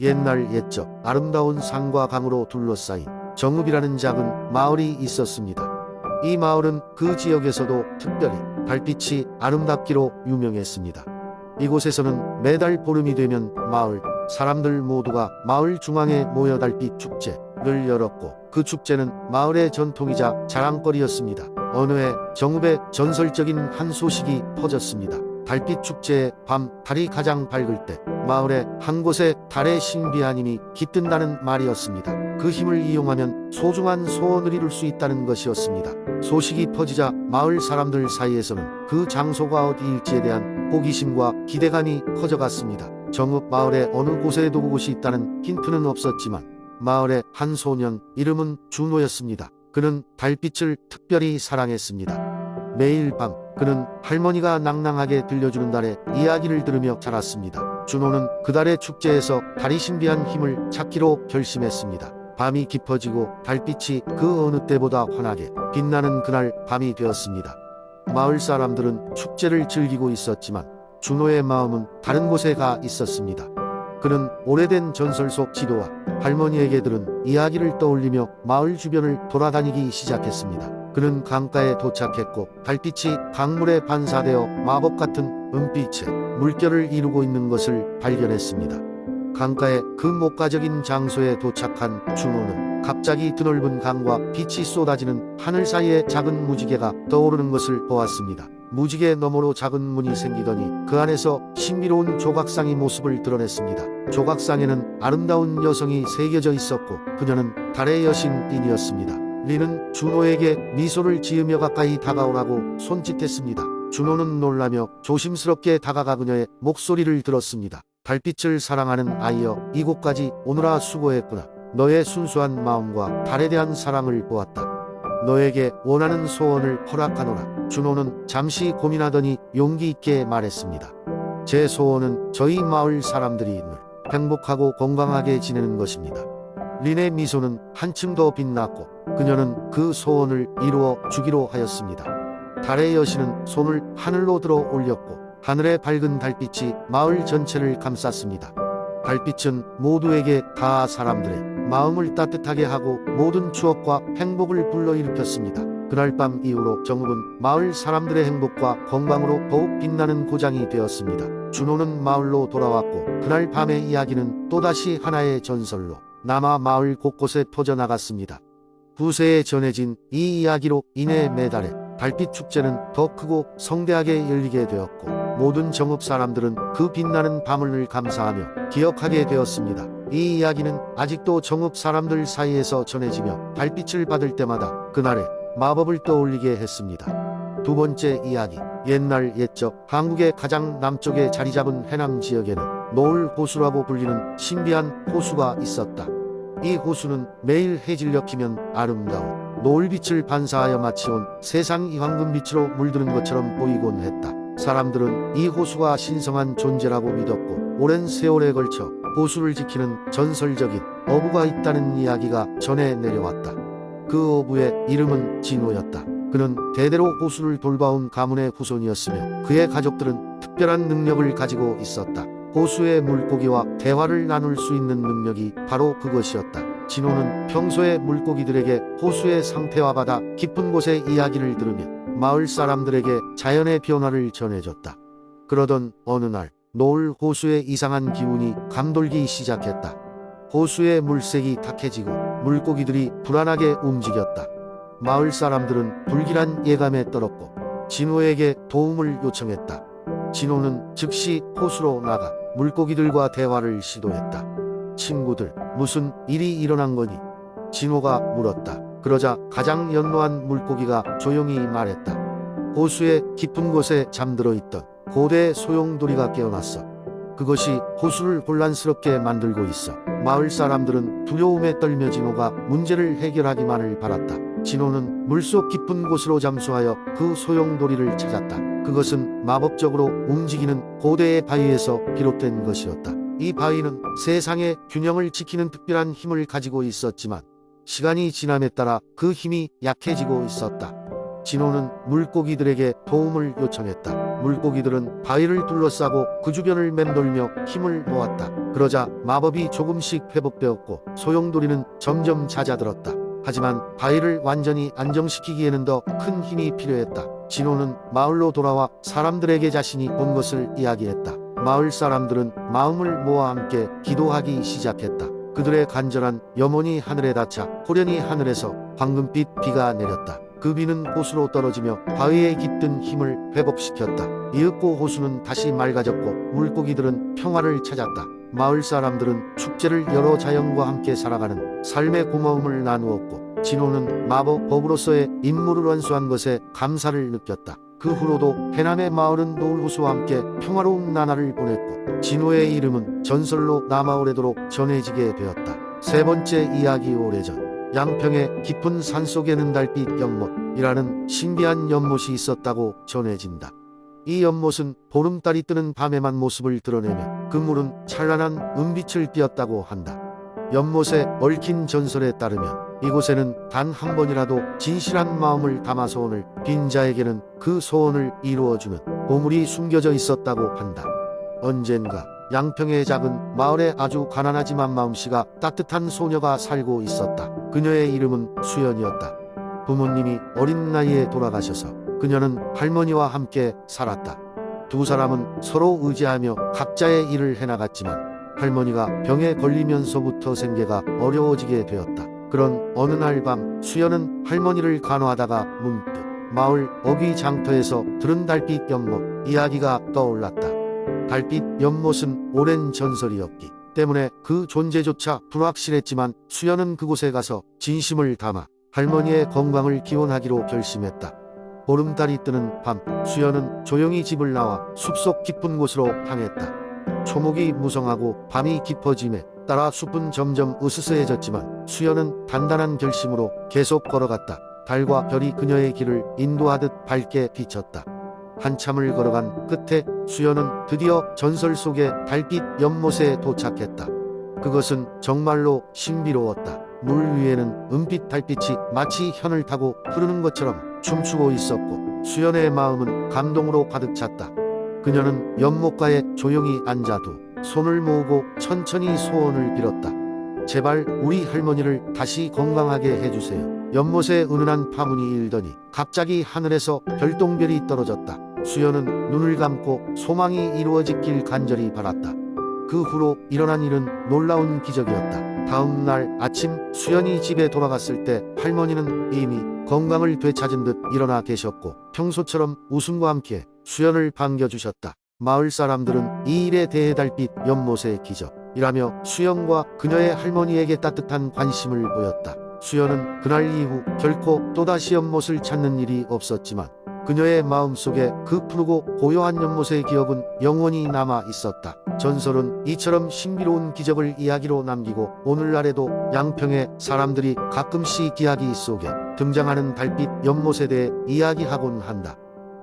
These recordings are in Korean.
옛날 옛적 아름다운 산과 강으로 둘러싸인 정읍이라는 작은 마을이 있었습니다. 이 마을은 그 지역에서도 특별히 달빛이 아름답기로 유명했습니다. 이곳에서는 매달 보름이 되면 마을 사람들 모두가 마을 중앙에 모여 달빛 축제를 열었고 그 축제는 마을의 전통이자 자랑거리였습니다. 어느 해 정읍에 전설적인 한 소식이 퍼졌습니다. 달빛 축제의 밤 달이 가장 밝을 때 마을의 한 곳에 달의 신비한 힘이 깃든다는 말이었습니다. 그 힘을 이용하면 소중한 소원을 이룰 수 있다는 것이었습니다. 소식이 퍼지자 마을 사람들 사이에서는 그 장소가 어디일지에 대한 호기심과 기대감이 커져갔습니다. 정읍 마을의 어느 곳에도 그곳이 있다는 힌트는 없었지만 마을의 한 소년 이름은 준호였습니다. 그는 달빛을 특별히 사랑했습니다. 매일 밤 그는 할머니가 낭낭하게 들려주는 달의 이야기를 들으며 자랐습니다. 준호는 그 달의 축제에서 달이 신비한 힘을 찾기로 결심했습니다. 밤이 깊어지고 달빛이 그 어느 때보다 환하게 빛나는 그날 밤이 되었습니다. 마을 사람들은 축제를 즐기고 있었지만 준호의 마음은 다른 곳에 가 있었습니다. 그는 오래된 전설 속 지도와 할머니에게 들은 이야기를 떠올리며 마을 주변을 돌아다니기 시작했습니다. 그는 강가에 도착했고 달빛이 강물에 반사되어 마법 같은 은빛의 물결을 이루고 있는 것을 발견했습니다. 강가의 그 목가적인 장소에 도착한 준호는 갑자기 드넓은 강과 빛이 쏟아지는 하늘 사이에 작은 무지개가 떠오르는 것을 보았습니다. 무지개 너머로 작은 문이 생기더니 그 안에서 신비로운 조각상이 모습을 드러냈습니다. 조각상에는 아름다운 여성이 새겨져 있었고 그녀는 달의 여신 린이었습니다. 린은 준호에게 미소를 지으며 가까이 다가오라고 손짓했습니다. 준호는 놀라며 조심스럽게 다가가 그녀의 목소리를 들었습니다. 달빛을 사랑하는 아이여 이곳까지 오느라 수고했구나. 너의 순수한 마음과 달에 대한 사랑을 보았다. 너에게 원하는 소원을 허락하노라. 준호는 잠시 고민하더니 용기 있게 말했습니다. 제 소원은 저희 마을 사람들이 늘 행복하고 건강하게 지내는 것입니다. 린의 미소는 한층 더 빛났고 그녀는 그 소원을 이루어 주기로 하였습니다. 달의 여신은 손을 하늘로 들어 올렸고 하늘의 밝은 달빛이 마을 전체를 감쌌습니다. 달빛은 모두에게 다 사람들의 마음을 따뜻하게 하고 모든 추억과 행복을 불러일으켰습니다. 그날 밤 이후로 정읍은 마을 사람들의 행복과 건강으로 더욱 빛나는 고장이 되었습니다. 준호는 마을로 돌아왔고 그날 밤의 이야기는 또다시 하나의 전설로 남아 마을 곳곳에 퍼져나갔습니다. 후세에 전해진 이 이야기로 인해 매달에 달빛 축제는 더 크고 성대하게 열리게 되었고 모든 정읍 사람들은 그 빛나는 밤을 늘 감사하며 기억하게 되었습니다. 이 이야기는 아직도 정읍 사람들 사이에서 전해지며 달빛을 받을 때마다 그날의 마법을 떠올리게 했습니다. 두 번째 이야기. 옛날 옛적 한국의 가장 남쪽에 자리 잡은 해남 지역에는 노을 호수라고 불리는 신비한 호수가 있었다. 이 호수는 매일 해질녘 이면 아름다운 노을빛을 반사하여 마치 온 세상이 황금빛으로 물드는 것처럼 보이곤 했다. 사람들은 이 호수가 신성한 존재라고 믿었고 오랜 세월에 걸쳐 호수를 지키는 전설적인 어부가 있다는 이야기가 전해 내려왔다. 그 어부의 이름은 진호였다. 그는 대대로 호수를 돌봐온 가문의 후손이었으며 그의 가족들은 특별한 능력을 가지고 있었다. 호수의 물고기와 대화를 나눌 수 있는 능력이 바로 그것이었다. 진호는 평소에 물고기들에게 호수의 상태와 바다 깊은 곳의 이야기를 들으며 마을 사람들에게 자연의 변화를 전해줬다. 그러던 어느 날 노을 호수의 이상한 기운이 감돌기 시작했다. 호수의 물색이 탁해지고 물고기들이 불안하게 움직였다. 마을 사람들은 불길한 예감에 떨었고 진호에게 도움을 요청했다. 진호는 즉시 호수로 나가 물고기들과 대화를 시도했다. 친구들, 무슨 일이 일어난 거니? 진호가 물었다. 그러자 가장 연로한 물고기가 조용히 말했다. 호수의 깊은 곳에 잠들어 있던 고대 소용돌이가 깨어났어. 그것이 호수를 혼란스럽게 만들고 있어. 마을 사람들은 두려움에 떨며 진호가 문제를 해결하기만을 바랐다. 진호는 물속 깊은 곳으로 잠수하여 그 소용돌이를 찾았다. 그것은 마법적으로 움직이는 고대의 바위에서 비롯된 것이었다. 이 바위는 세상의 균형을 지키는 특별한 힘을 가지고 있었지만 시간이 지남에 따라 그 힘이 약해지고 있었다. 진호는 물고기들에게 도움을 요청했다. 물고기들은 바위를 둘러싸고 그 주변을 맴돌며 힘을 모았다. 그러자 마법이 조금씩 회복되었고 소용돌이는 점점 잦아들었다. 하지만 바위를 완전히 안정시키기에는 더 큰 힘이 필요했다. 진호는 마을로 돌아와 사람들에게 자신이 본 것을 이야기했다. 마을 사람들은 마음을 모아 함께 기도하기 시작했다. 그들의 간절한 염원이 하늘에 닿자 호련히 하늘에서 황금빛 비가 내렸다. 그 비는 호수로 떨어지며 바위에 깃든 힘을 회복시켰다. 이윽고 호수는 다시 맑아졌고 물고기들은 평화를 찾았다. 마을 사람들은 축제를 열어 자연과 함께 살아가는 삶의 고마움을 나누었고 진호는 마법 법으로서의 임무를 완수한 것에 감사를 느꼈다. 그 후로도 해남의 마을은 노을 호수와 함께 평화로운 나날을 보냈고 진호의 이름은 전설로 남아 오래도록 전해지게 되었다. 세 번째 이야기 오래전 양평의 깊은 산속에는 달빛 연못이라는 신비한 연못이 있었다고 전해진다. 이 연못은 보름달이 뜨는 밤에만 모습을 드러내며 그 물은 찬란한 은빛을 띠었다고 한다. 연못에 얽힌 전설에 따르면 이곳에는 단 한 번이라도 진실한 마음을 담아 소원을 빈 자에게는 그 소원을 이루어주는 보물이 숨겨져 있었다고 한다. 언젠가 양평의 작은 마을에 아주 가난하지만 마음씨가 따뜻한 소녀가 살고 있었다. 그녀의 이름은 수연이었다. 부모님이 어린 나이에 돌아가셔서 그녀는 할머니와 함께 살았다. 두 사람은 서로 의지하며 각자의 일을 해나갔지만 할머니가 병에 걸리면서부터 생계가 어려워지게 되었다. 그런 어느 날 밤 수연은 할머니를 간호하다가 문득 마을 어귀 장터에서 들은 달빛 연못 이야기가 떠올랐다. 달빛 연못은 오랜 전설이었기 때문에 그 존재조차 불확실했지만 수연은 그곳에 가서 진심을 담아 할머니의 건강을 기원하기로 결심했다. 보름달이 뜨는 밤 수연은 조용히 집을 나와 숲속 깊은 곳으로 향했다. 초목이 무성하고 밤이 깊어짐에 따라 숲은 점점 으스스해졌지만 수연은 단단한 결심으로 계속 걸어갔다. 달과 별이 그녀의 길을 인도하듯 밝게 비쳤다. 한참을 걸어간 끝에 수연은 드디어 전설 속의 달빛 연못에 도착했다. 그것은 정말로 신비로웠다. 물 위에는 은빛 달빛이 마치 현을 타고 흐르는 것처럼 춤추고 있었고 수연의 마음은 감동으로 가득 찼다. 그녀는 연못가에 조용히 앉아두 손을 모으고 천천히 소원을 빌었다. 제발 우리 할머니를 다시 건강하게 해주세요. 연못에 은은한 파문이 일더니 갑자기 하늘에서 별똥별이 떨어졌다. 수연은 눈을 감고 소망이 이루어지길 간절히 바랐다. 그 후로 일어난 일은 놀라운 기적이었다. 다음 날 아침 수연이 집에 돌아갔을 때 할머니는 이미 건강을 되찾은 듯 일어나 계셨고 평소처럼 웃음과 함께 수연을 반겨주셨다. 마을 사람들은 이 일에 대해 달빛 연못의 기적이라며 수연과 그녀의 할머니에게 따뜻한 관심을 보였다. 수연은 그날 이후 결코 또다시 연못을 찾는 일이 없었지만 그녀의 마음속에 그 푸르고 고요한 연못의 기억은 영원히 남아 있었다. 전설은 이처럼 신비로운 기적을 이야기로 남기고 오늘날에도 양평의 사람들이 가끔씩 이야기 속에 등장하는 달빛 연못에 대해 이야기하곤 한다.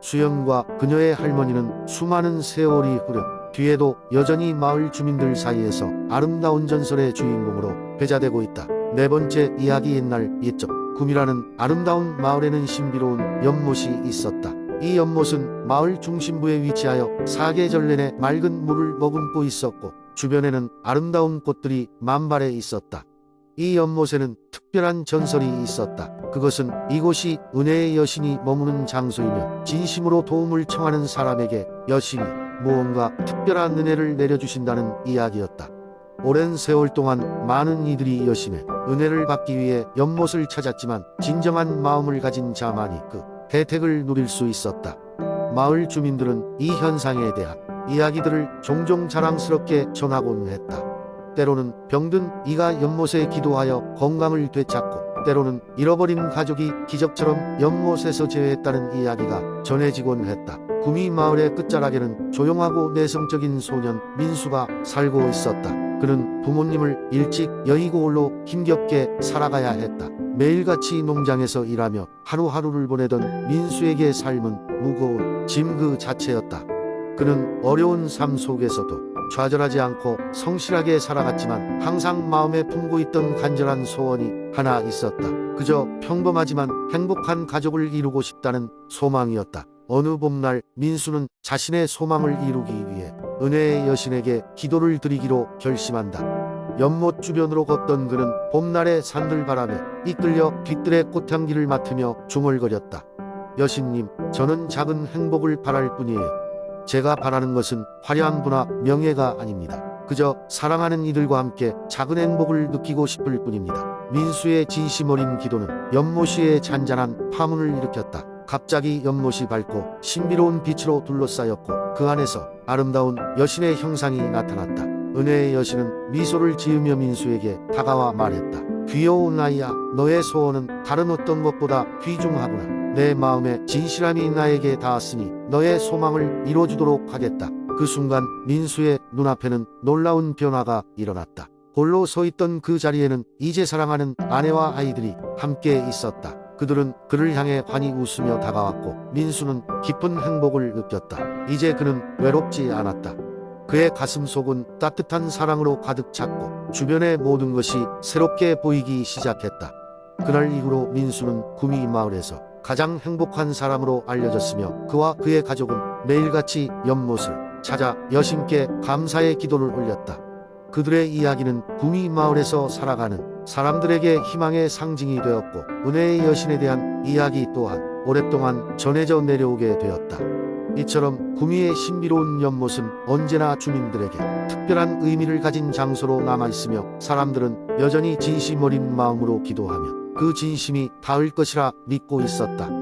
수연과 그녀의 할머니는 수많은 세월이 흐른 뒤에도 여전히 마을 주민들 사이에서 아름다운 전설의 주인공으로 회자되고 있다. 네 번째 이야기 옛날 옛적 구미라는 아름다운 마을에는 신비로운 연못이 있었다. 이 연못은 마을 중심부에 위치하여 사계절 내내 맑은 물을 머금고 있었고 주변에는 아름다운 꽃들이 만발해 있었다. 이 연못에는 특별한 전설이 있었다. 그것은 이곳이 은혜의 여신이 머무는 장소이며 진심으로 도움을 청하는 사람에게 여신이 무언가 특별한 은혜를 내려주신다는 이야기였다. 오랜 세월 동안 많은 이들이 여신의 은혜를 받기 위해 연못을 찾았지만 진정한 마음을 가진 자만이 그 혜택을 누릴 수 있었다. 마을 주민들은 이 현상에 대한 이야기들을 종종 자랑스럽게 전하곤 했다. 때로는 병든 이가 연못에 기도하여 건강을 되찾고 때로는 잃어버린 가족이 기적처럼 연못에서 재회했다는 이야기가 전해지곤 했다. 구미 마을의 끝자락에는 조용하고 내성적인 소년 민수가 살고 있었다. 그는 부모님을 일찍 여의고홀로 힘겹게 살아가야 했다. 매일같이 농장에서 일하며 하루하루를 보내던 민수에게 삶은 무거운 짐 그 자체였다. 그는 어려운 삶 속에서도 좌절하지 않고 성실하게 살아갔지만 항상 마음에 품고 있던 간절한 소원이 하나 있었다. 그저 평범하지만 행복한 가족을 이루고 싶다는 소망이었다. 어느 봄날 민수는 자신의 소망을 이루기 위해 은혜의 여신에게 기도를 드리기로 결심한다. 연못 주변으로 걷던 그는 봄날의 산들바람에 이끌려 뒤뜰의 꽃향기를 맡으며 중얼거렸다. 여신님, 저는 작은 행복을 바랄 뿐이에요. 제가 바라는 것은 화려한 부나 명예가 아닙니다. 그저 사랑하는 이들과 함께 작은 행복을 느끼고 싶을 뿐입니다. 민수의 진심 어린 기도는 연못위에 잔잔한 파문을 일으켰다. 갑자기 연못이 밝고 신비로운 빛으로 둘러싸였고 그 안에서 아름다운 여신의 형상이 나타났다. 은혜의 여신은 미소를 지으며 민수에게 다가와 말했다. 귀여운 아이야, 너의 소원은 다른 어떤 것보다 귀중하구나. 내 마음에 진실함이 나에게 닿았으니 너의 소망을 이뤄주도록 하겠다. 그 순간 민수의 눈앞에는 놀라운 변화가 일어났다. 홀로 서 있던 그 자리에는 이제 사랑하는 아내와 아이들이 함께 있었다. 그들은 그를 향해 환히 웃으며 다가왔고 민수는 깊은 행복을 느꼈다. 이제 그는 외롭지 않았다. 그의 가슴 속은 따뜻한 사랑으로 가득 찼고 주변의 모든 것이 새롭게 보이기 시작했다. 그날 이후로 민수는 구미 마을에서 가장 행복한 사람으로 알려졌으며 그와 그의 가족은 매일같이 연못을 찾아 여신께 감사의 기도를 올렸다. 그들의 이야기는 구미 마을에서 살아가는 사람들에게 희망의 상징이 되었고 은혜의 여신에 대한 이야기 또한 오랫동안 전해져 내려오게 되었다. 이처럼 구미의 신비로운 연못은 언제나 주민들에게 특별한 의미를 가진 장소로 남아있으며 사람들은 여전히 진심 어린 마음으로 기도하며 그 진심이 닿을 것이라 믿고 있었다.